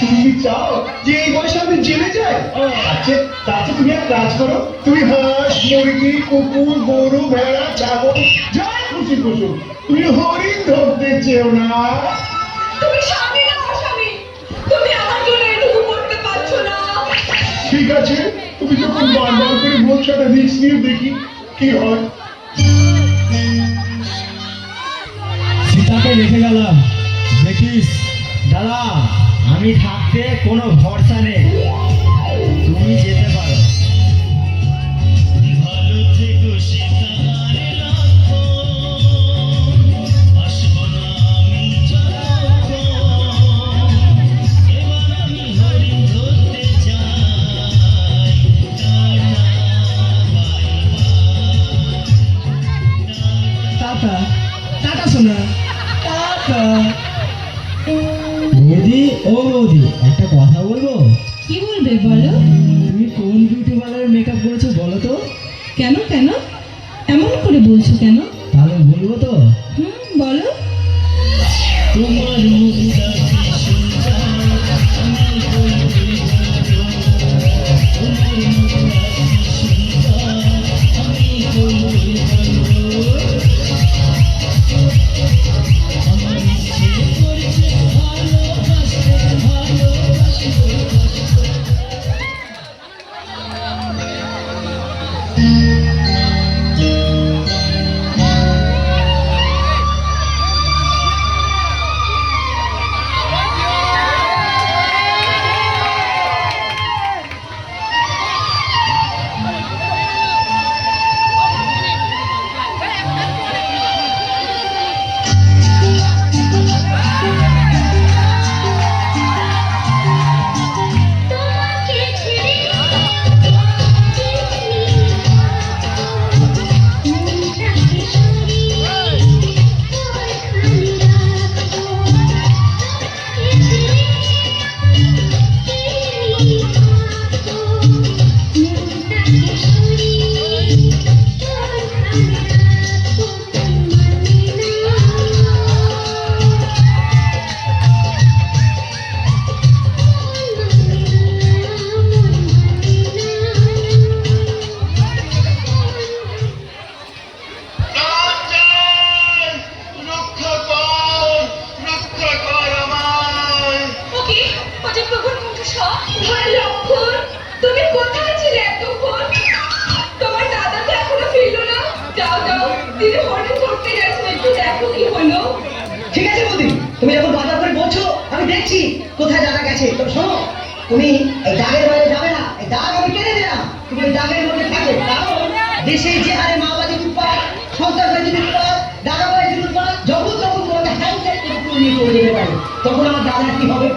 তুমি চাও যে এই বয়সে আমি জেলে যাই। আচ্ছা তাতে তুমি এক কাজ করো তুমি হাঁস মুরগি কুকুর গরু ভেড়া ছাগল যা খুশি খুশি। তুমি হরিণ ধরতে চেও না। তুমি স্বামী না অস্বামী। তুমি আমার জন্য এটুকু করতে পারছ না। ঠিক আছে তুমি যখন বারবার করে বলছো একটা রিস্ক নিয়ে দেখি কি হয়। সীতাকে রেখে গেলাম। দেখিস দাদা। আমি থাকতে কোনো ভরসা নেই। তুমি যেতে দিলাম তুমি মধ্যে থাকে। কারণ দেশে যে হারে মাওবাদী উৎপাদ সন্ত্রাসবাদী উৎপাদ দাদাবাজি উৎপাদ যখন তখন তোমাকে হ্যান্ডশেক করে চলে যেতে পারে। তখন আমার দাদা কি হবে?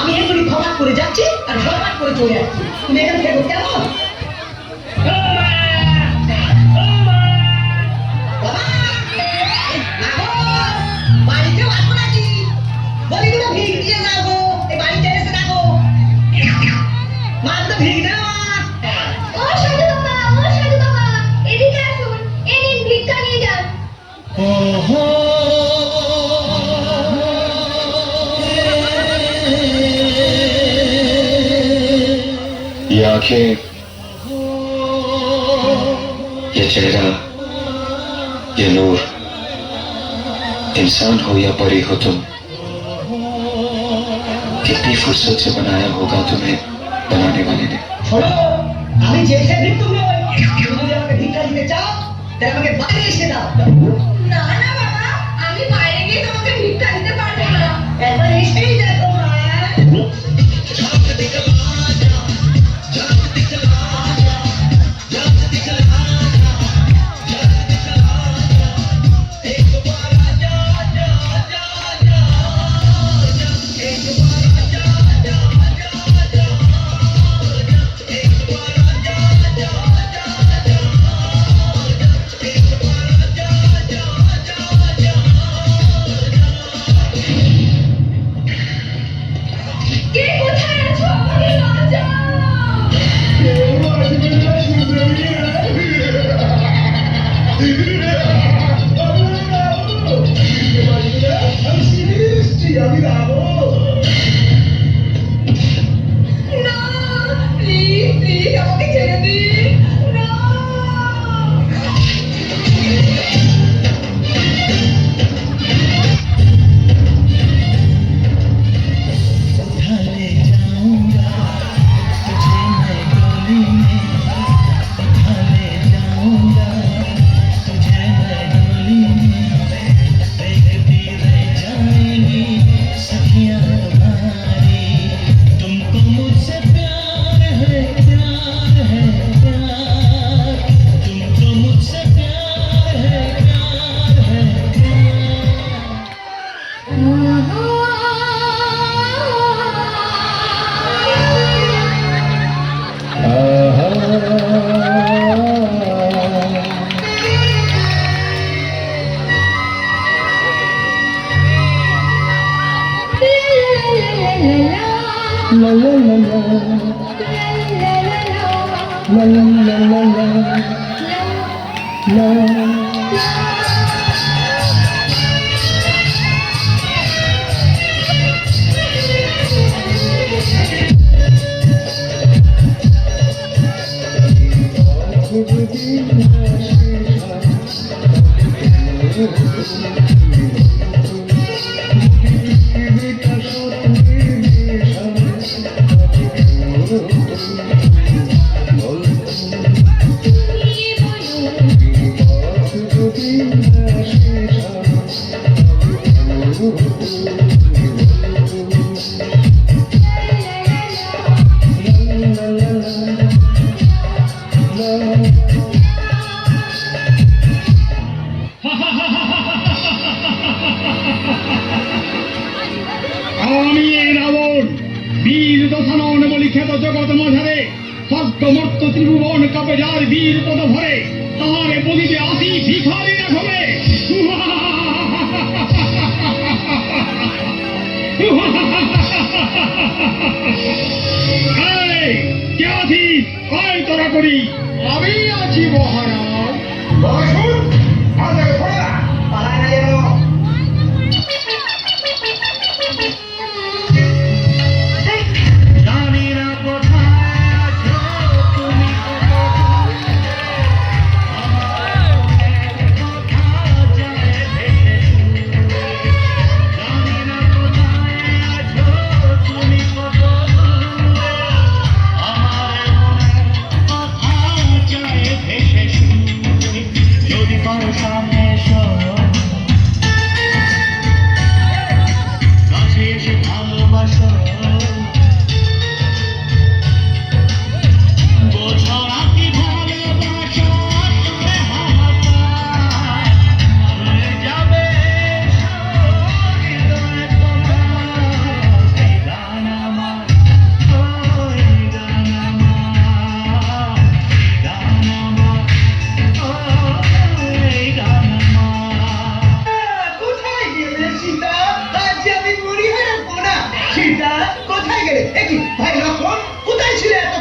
আমি এগুলি খবর করে যাচ্ছি আর খবর করে চলে যাচ্ছি তুমি এখানে থেকো কেমন ये आँखें ये चेहरा ये नूर इंसान हो या परी हो तुम कितनी फुर्सत से बनाया होगा तुम्हें बनाने वाले ने छोड़ो अभी जैसे भी तुमने নই তুমি যদি আমাকে ভিক্ষা দিতে চাও তাহলে আমাকে বাইরে এসে দাও না না Thank you. love. আমি এই রাবণ, বীর দশানন বলি খেত জগৎ মাঝারে সত্য মর্ত ত্রিভুবন কবে যার বীর পদ ভরে তাহারে বলিতে কে আছিস? আয় তোরা করি আমি আছি মহারাজ। আসুন।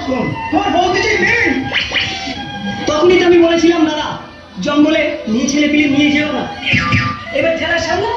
কোন তোমার বৌদি যে নেই। তখনই তো আমি বলেছিলাম দাদা জঙ্গলে নিয়ে ছেলে পিলে নিয়ে যেও না। এবার ঠেলা সামনে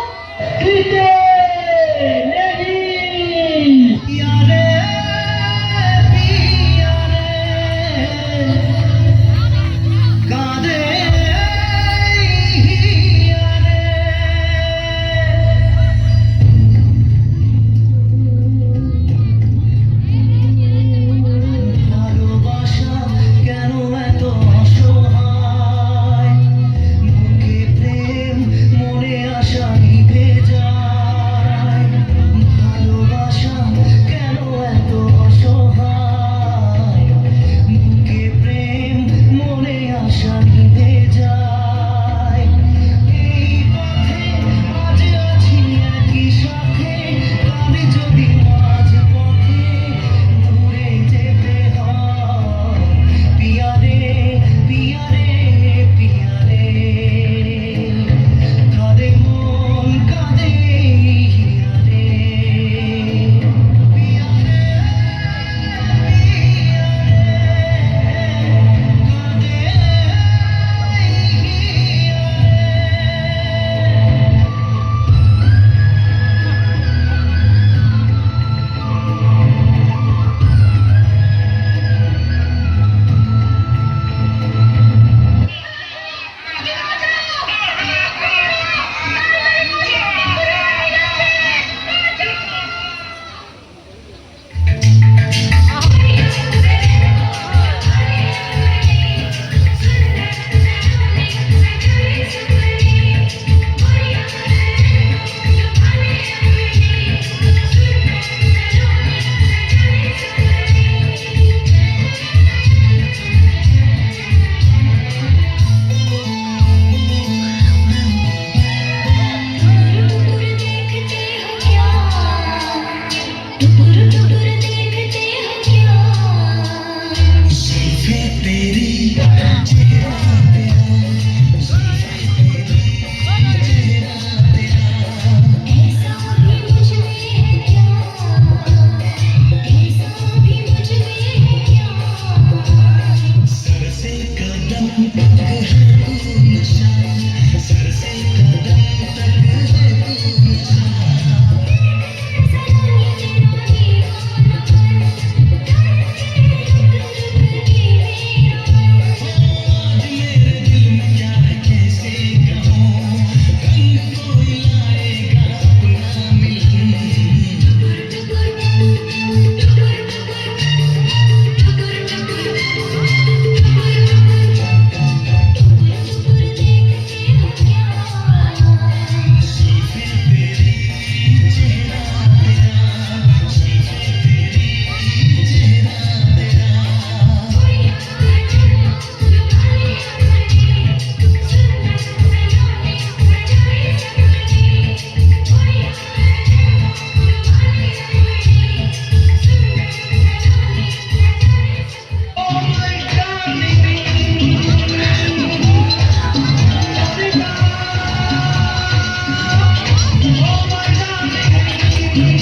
Thank you.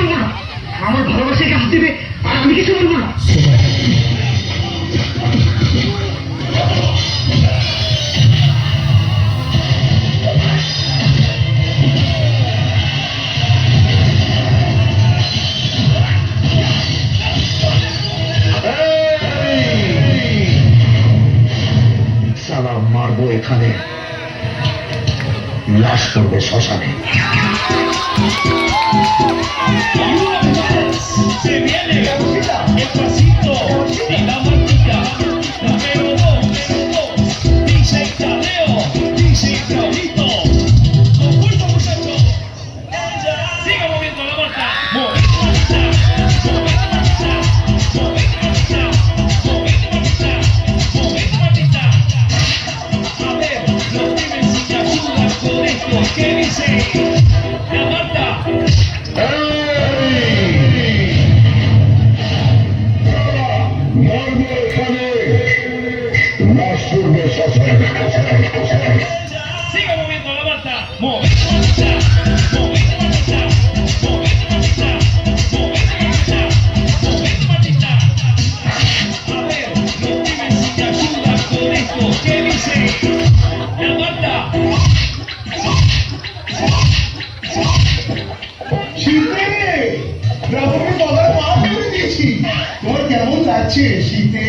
পারব না। আমার হাত দেবে? আর আমি কিছু না। মারবো এখানে। লাশ করবে শ্মশানে। ¡Se viene, ¡El pasito! শেষিতে